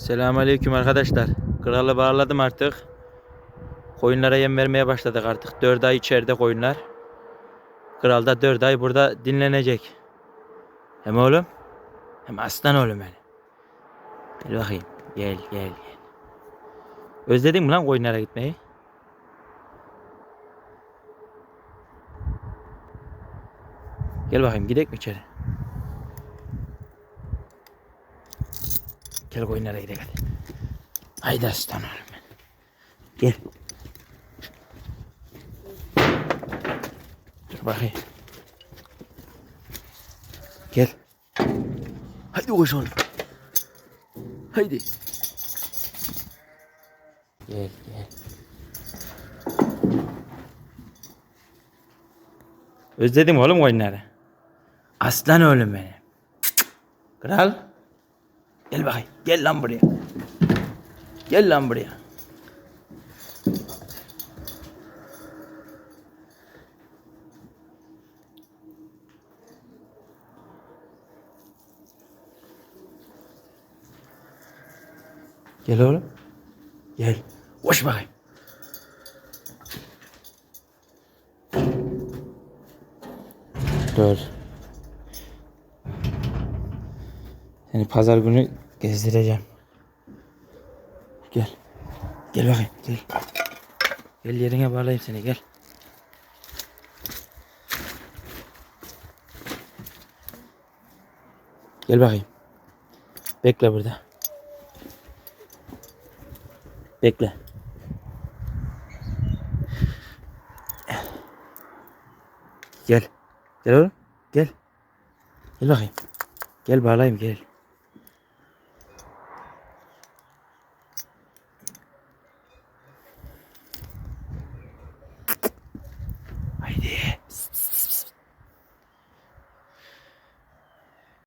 Selamünaleyküm arkadaşlar. Kralı bağladım artık. Koyunlara yem vermeye başladık artık. 4 ay içeride koyunlar. Kral da 4 ay burada dinlenecek. Hem oğlum hem aslan oğlum benim. Gel bakayım. Gel gel gel. Özledin mi lan koyunlara gitmeyi? Gel bakayım gidelim mi içeri? Gel koyunlara gidelim hadi. Haydi aslan oğlum. Gel. Dur bakayım. Gel. Haydi koş oğlum. Haydi. Gel gel. Özledim oğlum oyunları. Aslan oğlum benim. Kral. Gel bakayım. Gel lan buraya. Gel lan buraya. Gel oğlum. Gel. Koş bakayım. Dur. Seni pazar günü gezdireceğim. Gel. Gel bakayım. Gel. Gel yerine bağlayayım seni. Gel. Gel bakayım. Bekle burada. Bekle. Gel. Gel oğlum. Gel. Gel bakayım. Gel bağlayayım gel.